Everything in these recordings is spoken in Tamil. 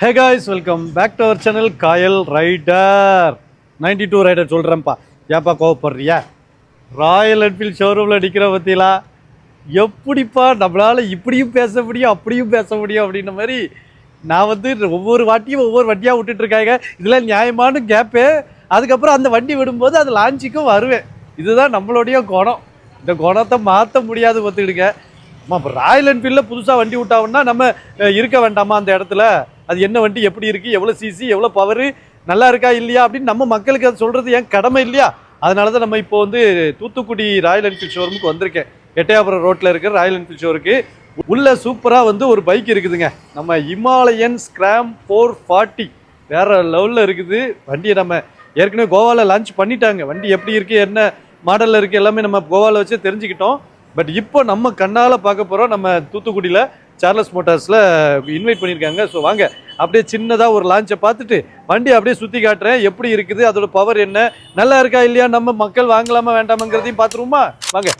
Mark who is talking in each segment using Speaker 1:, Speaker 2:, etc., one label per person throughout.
Speaker 1: Hey guys welcome back to our channel Kayal rider 92 to rider சொல்கிறேன்ப்பா ஏன்ப்பா கோவப்படுறியா? ராயல் என்ஃபீல்ட் ஷோரூமில் அடிக்கிற பற்றிலாம் எப்படிப்பா நம்மளால் இப்படியும் பேச முடியும் அப்படியும் பேச முடியும் அப்படின்ற மாதிரி நான் வந்து ஒவ்வொரு வாட்டியும் ஒவ்வொரு வண்டியாக விட்டுட்ருக்காங்க இதில் இதெல்லாம் நியாயமான கேப்பு அதுக்கப்புறம் அந்த வண்டி விடும்போது அது லான்ச்சுக்கும் வருவேன். இதுதான் நம்மளுடைய குணம். இந்த குணத்தை மாற்ற முடியாது பார்த்துக்கிடுங்க. ஆமாம் இப்போ ராயல் என்ஃபீல்டில் புதுசாக வண்டி விட்டாங்கன்னா நம்ம இருக்க வேண்டாமா அந்த இடத்துல? அது என்ன வண்டி எப்படி இருக்குது எவ்வளோ சிசி எவ்வளோ பவரு நல்லா இருக்கா இல்லையா அப்படின்னு நம்ம மக்களுக்கு அது சொல்கிறது ஏன் கடமை இல்லையா? அதனால தான் நம்ம இப்போ வந்து தூத்துக்குடி ராயல் என்ஃபீல்ட் ஷோரூமுக்கு வந்திருக்கேன். எட்டயாபுரம் ரோட்டில் இருக்கிற ராயல் என்ஃபீல்ட் ஷோருக்கு உள்ள சூப்பராக வந்து ஒரு பைக் இருக்குதுங்க. நம்ம இமாலயன் ஸ்கிராம் ஃபோர் ஃபார்ட்டி வேறு லெவலில் இருக்குது. வண்டியை நம்ம ஏற்கனவே கோவாவில் லான்ச் பண்ணிட்டாங்க. வண்டி எப்படி இருக்குது என்ன மாடலில் இருக்குது எல்லாமே நம்ம கோவாவில் வச்சு தெரிஞ்சுக்கிட்டோம். பட் இப்போ நம்ம கண்ணால் பார்க்க போகிறோம் நம்ம தூத்துக்குடியில் சார்லஸ் மோட்டார்ஸில் இன்வைட் பண்ணியிருக்காங்க. ஸோ வாங்க. அப்படியே சின்னதாக ஒரு லான்ச்சை பார்த்துட்டு வண்டி அப்படியே சுற்றி காட்டுறேன். எப்படி இருக்குது? அதோட பவர் என்ன? நல்லா இருக்கா இல்லையா? நம்ம மக்கள் வாங்கலாமா வேண்டாமாங்கிறதையும் பார்த்துருவோமா? வாங்க.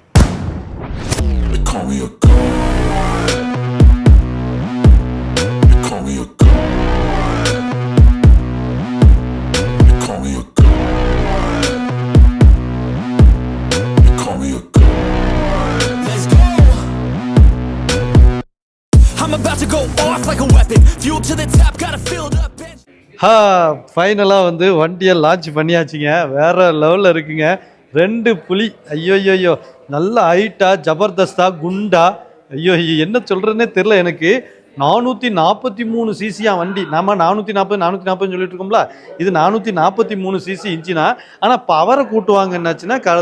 Speaker 2: To go off like a weapon. Fuel to the top, got a filled up bench.
Speaker 1: ஹா ஃபைனலாக வந்து வண்டியை லான்ச் பண்ணியாச்சுங்க. வேறு லெவலில் இருக்குங்க. ரெண்டு புலி. ஐயோ ஐயோ நல்ல ஹைட்டாக ஜபர்தஸ்தா குண்டா. ஐயோ ஐயோ என்ன சொல்கிறேன்னே தெரில எனக்கு. நானூற்றி நாற்பத்தி மூணு சிசியா வண்டி. நம்ம நானூற்றி நாற்பது நானூற்றி நாற்பதுன்னு சொல்லிட்டு இருக்கோம்ல. இது நானூற்றி நாற்பத்தி மூணு சிசி இன்ச்சினா ஆனால் பவரை கூட்டுவாங்க என்னாச்சுன்னா க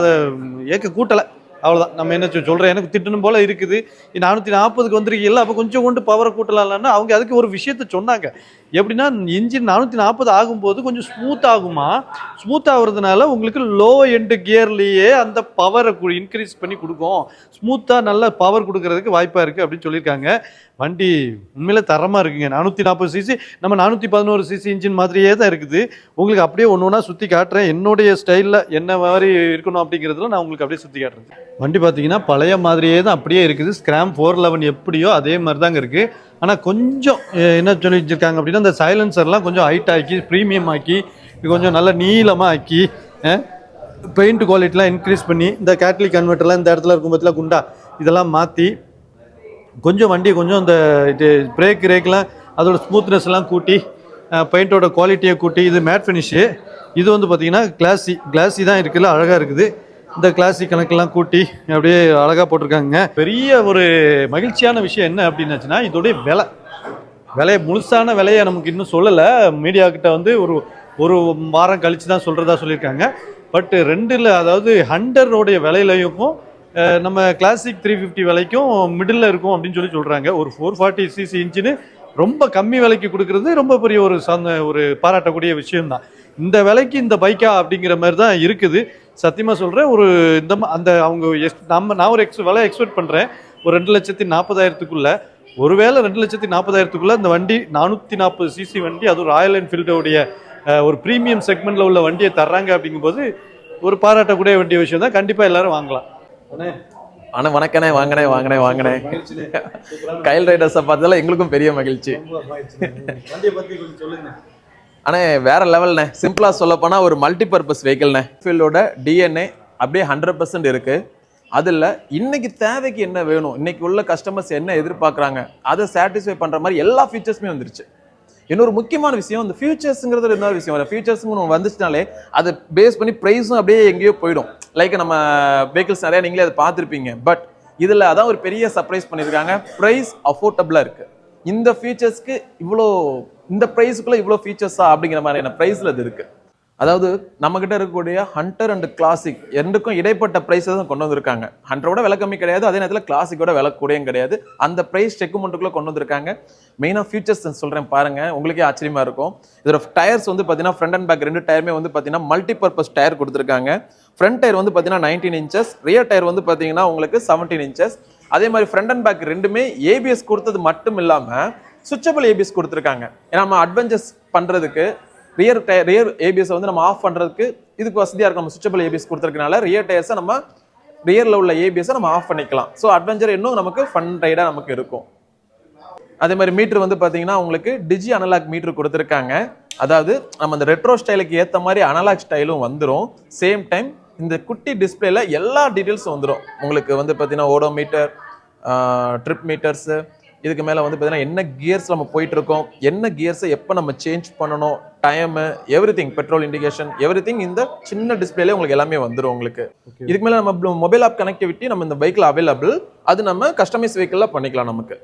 Speaker 1: ஏக்க கூட்டலை. அவ்வளோதான் நம்ம என்ன சொல் சொல்கிறேன் எனக்கு திட்டணும் போல் இருக்குது. நானூற்றி நாற்பதுக்கு வந்திருக்கீங்களா அப்போ கொஞ்சம் கொண்டு பவரை கூட்டலாம்லன்னு அவங்க அதுக்கு ஒரு விஷயத்த சொன்னாங்க. எப்படின்னா இன்ஜின் நானூற்றி நாற்பது ஆகும்போது கொஞ்சம் ஸ்மூத் ஆகுமா? ஸ்மூத் ஆகுறதுனால உங்களுக்கு லோ எண்டு கியர்லேயே அந்த பவரை இன்க்ரீஸ் பண்ணி கொடுக்கும். ஸ்மூத்தாக நல்ல பவர் கொடுக்கறதுக்கு வாய்ப்பாக இருக்குது அப்படின்னு சொல்லியிருக்காங்க. வண்டி உண்மையில் தரமாக இருக்குங்க. நானூற்றி நாற்பது சிசி நம்ம நானூற்றி பதினோரு சிசி இன்ஜின் மாதிரியே தான் இருக்குது. உங்களுக்கு அப்படியே ஒன்று ஒன்றா சுற்றி காட்டுறேன். என்னுடைய ஸ்டைலில் என்ன மாதிரி இருக்கணும் அப்படிங்கிறதுல நான் உங்களுக்கு அப்படியே சுற்றி காட்டுறேன். வண்டி பார்த்தீங்கன்னா பழைய மாதிரியே தான் அப்படியே இருக்குது. ஸ்கிராம் ஃபோர் லெவன் எப்படியோ அதே மாதிரி தாங்க இருக்குது ஆனால் கொஞ்சம் என்ன சொல்லி வச்சுருக்காங்க அப்படின்னா அந்த சைலன்சர்லாம் கொஞ்சம் ஹைட் ஆக்கி ப்ரீமியம் ஆக்கி கொஞ்சம் நல்ல நீளமாக ஆக்கி பெயிண்ட் குவாலிட்டிலாம் இன்க்ரீஸ் பண்ணி இந்த கேட்லி கன்வெர்ட்டர்லாம் இந்த இடத்துல இருக்கும் பற்றில குண்டா இதெல்லாம் மாற்றி கொஞ்சம் வண்டி கொஞ்சம் அந்த இது பிரேக் ரேக்லாம் அதோட ஸ்மூத்னஸ்லாம் கூட்டி பெயிண்டோட குவாலிட்டியை கூட்டி இது மேட் ஃபினிஷு இது வந்து பார்த்திங்கன்னா கிளாஸி கிளாஸி தான் இருக்குல்ல அழகாக இருக்குது. இந்த கிளாசிக் கணக்கெல்லாம் கூட்டி அப்படியே அழகாக போட்டிருக்காங்க. பெரிய ஒரு மகிழ்ச்சியான விஷயம் என்ன அப்படின்னாச்சுன்னா இதோடைய விலை. விலையை முழுசான விலையை நமக்கு இன்னும் சொல்லலை. மீடியாக்கிட்ட வந்து ஒரு ஒரு வாரம் கழித்து தான் சொல்கிறதா சொல்லியிருக்காங்க. பட் ரெண்டில் அதாவது ஹண்டரோடைய விலையிலையும் நம்ம கிளாசிக் த்ரீ ஃபிஃப்டி விலைக்கும் மிடில் இருக்கும் அப்படின்னு சொல்லி சொல்கிறாங்க ஒரு ஃபோர் ஃபார்ட்டி சிசி இன்ச்சுன்னு ரொம்ப கம்மி விலைக்கு கொடுக்கறது ரொம்ப பெரிய ஒரு சார்ந்த ஒரு பாராட்டக்கூடிய விஷயம்தான். இந்த விலைக்கு இந்த பைக்கா அப்படிங்கிற மாதிரி தான் இருக்குது. சத்தியமாக சொல்கிறேன் ஒரு இந்த அந்த அவங்க எஸ் நம்ம நான் ஒரு எக்ஸ் விலை எக்ஸ்பெக்ட் பண்ணுறேன் ஒரு ரெண்டு லட்சத்தி நாற்பதாயிரத்துக்குள்ள ஒருவேளை ரெண்டு லட்சத்தி நாற்பதாயிரத்துக்குள்ள இந்த வண்டி நானூற்றி நாற்பது சிசி வண்டி அதுவும் ராயல் என்ஃபீல்டோடைய ஒரு ப்ரீமியம் செக்மெண்ட்ல உள்ள வண்டியை தர்றாங்க அப்படிங்கும்போது ஒரு பாராட்டக்கூடிய வேண்டிய விஷயம் தான். கண்டிப்பாக எல்லாரும் வாங்கலாம். அண்ணே,
Speaker 3: அண்ணா வணக்கண்ணே வாங்கண்ணே வாங்கண்ணே வாங்கண்ணே. கைல் ரைடர்ஸை பார்த்ததுல எங்களுக்கும் பெரிய மகிழ்ச்சி.
Speaker 1: ஆனால்
Speaker 3: வேறு வேற லெவல்ண்ணே சிம்பிளாக சொல்லப்போனால் ஒரு மல்டிபர்பஸ் வெஹிக்கிள்ண்ணே ஃபீல்டோட டிஎன்ஏ அப்படியே ஹண்ட்ரட் பர்சன்ட் இருக்குது அதில் இன்றைக்கி தேவைக்கு என்ன வேணும்? இன்னைக்கு உள்ள கஸ்டமர்ஸ் என்ன எதிர்பார்க்குறாங்க? அதை சாட்டிஸ்ஃபை பண்ணுற மாதிரி எல்லா ஃபீச்சர்ஸுமே வந்துருச்சு. இன்னொரு முக்கியமான விஷயம் இந்த ஃபியூச்சர்ஸுங்கிறது இன்னொரு விஷயம். இல்லை ஃபியூச்சர்ஸ்னு வந்துச்சுனாலே அதை பேஸ் பண்ணி ப்ரைஸும் அப்படியே எங்கேயோ போயிடும். லைக் நம்ம வெஹிக்கிள்ஸ் நிறையா நீங்களே அதை பார்த்துருப்பீங்க. பட் இதில் அதான் ஒரு பெரிய சர்ப்ரைஸ் பண்ணியிருக்காங்க. ப்ரைஸ் அஃபோர்டபுளாக இருக்குது இந்த ஃபியூச்சர்ஸ்க்கு இவ்வளோ இந்த ப்ரைஸுக்குள்ள இவ்வளோ ஃபீச்சர்ஸா அப்படிங்கிற மாதிரியான ப்ரைஸில் இது இருக்கு. அதாவது நம்மக்கிட்ட இருக்கக்கூடிய ஹண்டர் அண்ட் கிளாசிக் ரெண்டுக்கும் இடைப்பட்ட ப்ரைஸை தான் கொண்டு வந்திருக்காங்க. ஹண்டரோட விலை கம்மி கிடையாது அதே நேரத்தில் கிளாசிக்கோட விலை கூடயும் கிடையாது. அந்த ப்ரைஸ் செக்குமெண்ட்டுக்குள்ளே கொண்டு வந்திருக்காங்க. மெயினாக ஃபியூச்சர்ஸ் சொல்கிறேன் பாருங்க உங்களுக்கே ஆச்சரியமா இருக்கும். இதோட டயர்ஸ் வந்து பார்த்தீங்கன்னா ஃப்ரண்ட் அண்ட் பேக் ரெண்டு டயருமே வந்து பார்த்தீங்கன்னா மல்டிபர்பஸ் டயர் கொடுத்துருக்காங்க. ஃப்ரண்ட் டயர் வந்து பார்த்தீங்கன்னா நைன்டீன் இன்ச்சஸ் ரியர் டயர் வந்து பார்த்தீங்கன்னா உங்களுக்கு செவன்டீன் இன்ச்சஸ் அதே மாதிரி ஃப்ரண்ட் அண்ட் பேக் ரெண்டுமே ஏபிஎஸ் கொடுத்தது மட்டும் இல்லாமல் சுவிச்சபிள் ஏபிஎஸ் கொடுத்துருக்காங்க. ஏன்னா நம்ம அட்வென்ச்சர்ஸ் பண்ணுறதுக்கு ரியர் டயர் ரியர் ஏபிஎஸ் வந்து நம்ம ஆஃப் பண்ணுறதுக்கு இதுக்கு வசதியாக இருக்கும். நம்ம சுவிச்சபிள் ஏபிஎஸ் கொடுத்துருக்கனால ரியர் டயர்ஸை நம்ம ரியரில் உள்ள ஏபிஎஸை நம்ம ஆஃப் பண்ணிக்கலாம். ஸோ அட்வென்ச்சர் இன்னும் நமக்கு ஃபன் ரைடாக நமக்கு இருக்கும். அதே மாதிரி மீட்ரு வந்து பார்த்தீங்கன்னா உங்களுக்கு டிஜி அனலாக் மீட்ரு கொடுத்துருக்காங்க. அதாவது நம்ம அந்த ரெட்ரோ ஸ்டைலுக்கு ஏற்ற மாதிரி அனலாக் ஸ்டைலும் வந்துடும் சேம் டைம் இந்த குட்டி டிஸ்பிளேல எல்லா டீட்டெயில்ஸும் வந்துடும் உங்களுக்கு வந்து பார்த்தீங்கன்னா ஓடோ மீட்டர் ட்ரிப் மீட்டர்ஸு இதுக்கு மேல வந்து பாத்தீங்கன்னா என்ன கியர்ஸ் நம்ம போயிட்டு இருக்கோம் என்ன கியர்ஸை எப்போ நம்ம சேஞ்ச் பண்ணணும் time everything petrol indication every இந்த சின்ன டிஸ்பிளேல உங்களுக்கு எல்லாமே வந்துரும் உங்களுக்கு. இதுக்கு மேல நம்ம மொபைல் ஆப் கனெக்டிவிட்டி நம்ம இந்த பைக்ல அவைலபிள் அது நம்ம கஸ்டமைஸ் வெஹிக்கிளில் பண்ணிக்கலாம் நமக்கு.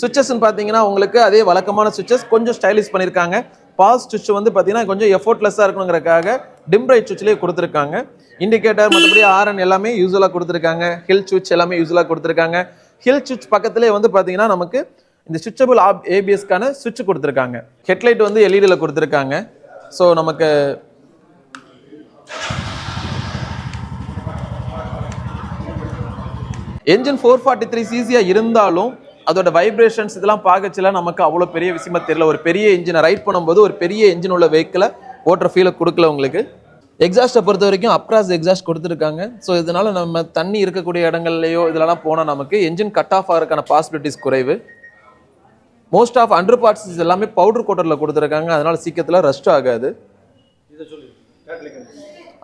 Speaker 3: சுவிச்சஸ்ன்னு பார்த்தீங்கன்னா உங்களுக்கு அதே வழக்கமான சுவிச்சஸ் கொஞ்சம் ஸ்டைலிஷ் பண்ணியிருக்காங்க பாஸ் சுவிட்ச் வந்து பார்த்தீங்கன்னா கொஞ்சம் எஃபோர்ட்லெஸ்ஸாக இருக்கணுங்கிறக்காக டிம் ரைட் சுவிட்ச்லேயே கொடுத்துருக்காங்க. இண்டிகேட்டர் மற்றபடி ஆர்என் எல்லாமே யூஸ்வலாக கொடுத்துருக்காங்க. ஹில் சுவிட்ச் எல்லாமே யூஸ்வலாக கொடுத்துருக்காங்க. ஹில் சுவிட்ச் பக்கத்துலேயே வந்து பார்த்தீங்கன்னா நமக்கு இந்த சுவிச்சபிள் ஆப் ஏபிஎஸ்க்கான சுவிட்ச் கொடுத்துருக்காங்க. ஹெட்லைட் வந்து எல்இடியில் கொடுத்துருக்காங்க. ஸோ நமக்கு என்ஜின் ஃபோர் ஃபார்ட்டி த்ரீ சிசியாக இருந்தாலும் அதோட வைப்ரேஷன்ஸ் இதெல்லாம் பார்க்கச்சுல நமக்கு அவ்வளோ பெரிய விஷயமா தெரியல. ஒரு பெரிய இன்ஜினை ரைட் பண்ணும்போது ஒரு பெரிய இன்ஜின் உள்ள வெஹிக்கிளை ஓட்டுற ஃபீலை கொடுக்கல உங்களுக்கு. எக்ஸாஸ்ட்டை பொறுத்த வரைக்கும் அப்ராஸ் எக்ஸாஸ்ட் கொடுத்துருக்காங்க. ஸோ இதனால நம்ம தண்ணி இருக்கக்கூடிய இடங்கள்லையோ இதெல்லாம் போனால் நமக்கு என்ஜின் கட் ஆஃப் ஆகிறதுக்கான பாசிபிலிட்டிஸ் குறைவு. மோஸ்ட் ஆஃப் அண்டர் பார்ட்ஸ் எல்லாமே பவுடர் கோட்டரில் கொடுத்துருக்காங்க. அதனால சீக்கிரத்தில் ரஸ்ட் ஆகாது.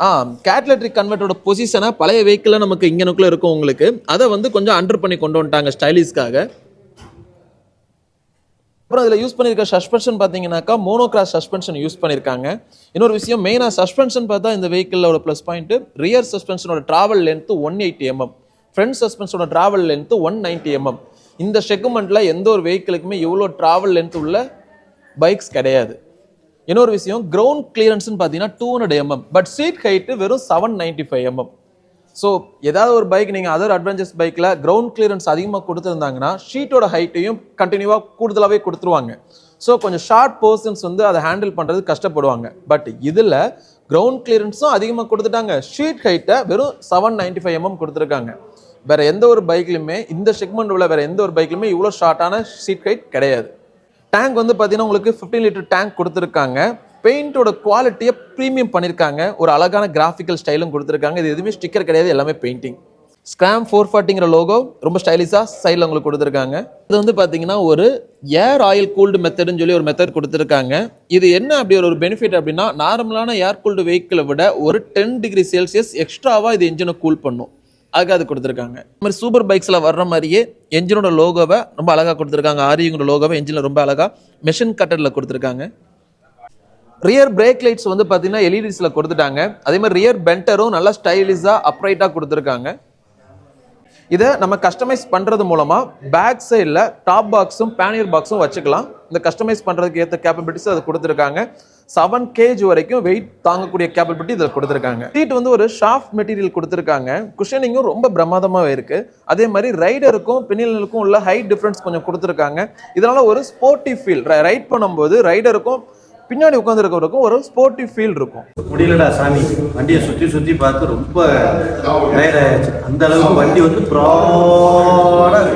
Speaker 3: ஆ கேட்லட்ரிக் கன்வெர்ட்டோட பொசிஷனை பழைய வெஹிக்கிளில் நமக்கு இங்கனுக்குள்ள இருக்கும் உங்களுக்கு. அதை வந்து கொஞ்சம் அண்டர் பண்ணி கொண்டு வந்துட்டாங்க ஸ்டைலிஷ்காக அப்புறம் இதில் யூஸ் பண்ணியிருக்க சஸ்பென்ஷன் பார்த்தீங்கன்னாக்கா மோனோகிராஸ் சஸ்பென்ஷன் யூஸ் பண்ணியிருக்காங்க இன்னொரு விஷயம் மெயினாக சஸ்பென்ஷன் பார்த்தா இந்த வெஹிக்கிளோட plus point rear சஸ்பென்ஷனோட travel length one eighty M front front travel length one ninety M M செக்மெண்ட்டில் எந்த ஒரு வெஹிக்கிளுக்குமே இவ்வளோ ட்ராவல் லென்த் உள்ள பைக்ஸ் கிடையாது. இன்னொரு விஷயம் கிரவுண்ட் கிளியரன்ஸ்னு பார்த்தீங்கன்னா two hundred mm but seat height வெறும் seven ninety five mm so ஏதாவது ஒரு பைக் நீங்கள் அதர் அட்வென்ச்சர்ஸ் பைக்கில் கிரவுண்ட் கிளியரன்ஸ் அதிகமாக கொடுத்துருந்தாங்கன்னா ஷீட்டோட ஹைட்டையும் கண்டினியூவாக கூடுதலாகவே கொடுத்துருவாங்க. ஸோ கொஞ்சம் ஷார்ட் பர்சன்ஸ் வந்து அதை ஹேண்டில் பண்ணுறது கஷ்டப்படுவாங்க. பட் இதில் கிரவுண்ட் கிளியரன்ஸும் அதிகமாக கொடுத்துட்டாங்க. ஷீட் ஹைட்டை வெறும் செவன் நைன்டி ஃபைவ் எம்எம் கொடுத்துருக்காங்க. வேற எந்த ஒரு பைக்லையுமே இந்த செக்மெண்ட் உள்ள வேறு எந்த ஒரு பைக்லையுமே இவ்வளோ ஷார்ட்டான ஷீட் ஹைட் கிடையாது. டேங்க் வந்து பார்த்தீங்கன்னா உங்களுக்கு 15 லிட்டர் டேங்க் கொடுத்துருக்காங்க. பெயிண்டோட குவாலிட்டியை ப்ரீமியம் பண்ணியிருக்காங்க ஒரு அழகான கிராஃபிக்கல் ஸ்டைலும் கொடுத்துருக்காங்க. இது எதுவுமே ஸ்டிக்கர் கிடையாது எல்லாமே பெயிண்டிங் ஸ்கிராம் ஃபோர் ஃபார்ட்டிங்கிற லோகோ ரொம்ப ஸ்டைலிஷாக சைடில் உங்களுக்கு கொடுத்துருக்காங்க. இது வந்து பார்த்தீங்கன்னா ஒரு ஏர் ஆயில் கூல்டு மெத்தடுன்னு சொல்லி ஒரு மெத்தட் கொடுத்துருக்காங்க. இது என்ன அப்படி ஒரு பெனிஃபிட் அப்படின்னா நார்மலான ஏர் கூல்டு வெஹிக்கிளை விட ஒரு டென் டிகிரி செல்சியஸ் எக்ஸ்ட்ராவாக இது இன்ஜினை கூல் பண்ணும். அதுக்கு அது கொடுத்துருக்காங்க. இந்த மாதிரி சூப்பர் பைக்ஸில் வர்ற மாதிரியே என்ஜினோட லோகோவை ரொம்ப அழகாக கொடுத்துருக்காங்க. ஆரியுங்கிற லோகோவை என்ஜினில் ரொம்ப அழகாக மெஷின் கட்டரில் கொடுத்துருக்காங்க. ரியர் பிரேக் லைட்ஸ் வந்து பார்த்தீங்கன்னா எல்இடிஸில் கொடுத்துட்டாங்க. அதே மாதிரி ரியர் பென்டரும் நல்லா ஸ்டைலிஷாக அப்ரைட்டாக கொடுத்துருக்காங்க. இதை நம்ம கஸ்டமைஸ் பண்ணுறது மூலமாக பேக் சைடில் டாப் பாக்ஸும் பேனியர் பாக்ஸும் வச்சுக்கலாம். இந்த கஸ்டமைஸ் பண்ணுறதுக்கு ஏற்ற கேப்பபிலிட்டிஸ் அது கொடுத்துருக்காங்க. செவன் கேஜ் வரைக்கும் வெயிட் தாங்கக்கூடிய கேப்பபிலிட்டி இதில் கொடுத்துருக்காங்க. சீட் வந்து ஒரு ஷாஃப்ட் மெட்டீரியல் கொடுத்துருக்காங்க. குஷனிங்கும் ரொம்ப பிரமாதமாக இருக்குது அதே மாதிரி ரைடருக்கும் பின்னிலுக்கும் உள்ள ஹைட் டிஃப்ரென்ஸ் கொஞ்சம் கொடுத்துருக்காங்க. இதனால் ஒரு ஸ்போர்ட்டி ஃபீல் ரைட் பண்ணும்போது ரைடருக்கும் பின்னாடி உட்காந்துருக்கவருக்கும் ஒரு ஸ்போர்ட்டி ஃபீல் இருக்கும்.
Speaker 1: முடியலடா சாமி. வண்டியை சுற்றி சுற்றி பார்த்து ரொம்ப டயர்ட் ஆயாச்சு அந்த அளவுக்கு வண்டி வந்து ப்ராடாக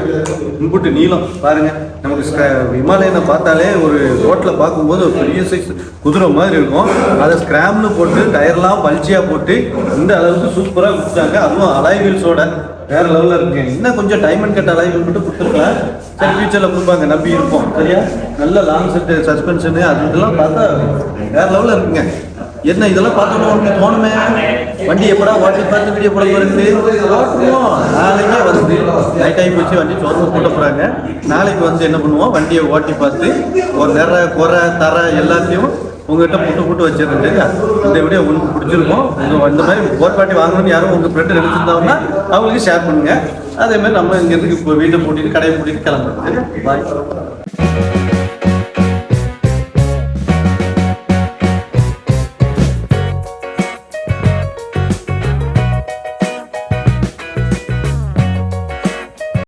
Speaker 1: இன்புட்டு நீளம். பாருங்க. நமக்கு ஸ்க- பார்த்தாலே ஒரு ரோட்டில் பார்க்கும்போது ஒரு பெரிய சைஸ் குதிரை மாதிரி இருக்கும். அதை ஸ்கிராம்னு போட்டு டயர்லாம் பல்ச்சியாக போட்டு இந்த அளவுக்கு சூப்பராக கொடுத்தாங்க அதுவும் அலாய் வீல்ஸோட வேற லெவலில் இருக்கு இன்னும் கொஞ்சம் டைமண்ட் கட்ட அலாய் மட்டும் கொடுத்துருக்கலாம் சரி ஃபியூச்சரில் கொடுப்பாங்க. நம்பி இருப்போம். சரியா? நல்ல லாங் செட்டு சஸ்பென்ஷனு அது இதெல்லாம் பார்த்தா வேற லெவலில் இருக்குங்க. என்ன இதெல்லாம் பார்த்தோன்னா உனக்கு தோணுமே? வண்டி எப்படா வாட்டி பார்த்து வீடியோ போட போகிறது ஓட்டுவோம் நாளைக்கே வந்து நைட் டைம் வச்சு வண்டி சோர்ந்து போட்ட போகிறாங்க நாளைக்கு வந்து என்ன பண்ணுவோம்? வண்டியை ஓட்டி பார்த்து ஒரு நிற குறை தர எல்லாத்தையும் உங்ககிட்ட புட்டு புட்டு வச்சிருந்தேன். சரியா? இந்த வீடியோ உங்களுக்கு பிடிச்சிருக்கும் உங்கள் இந்த மாதிரி போர் பாட்டி வாங்கணும்னு யாரும் உங்கள் ஃப்ரெண்டு நினைச்சிருந்தாங்கன்னா அவங்களுக்கு ஷேர் பண்ணுங்க. அதே மாதிரி நம்ம இங்கேருந்து இப்போ வீட்டை பூட்டிட்டு கடையை பூட்டிட்டு கிளம்புறோம். சரியா? பாய்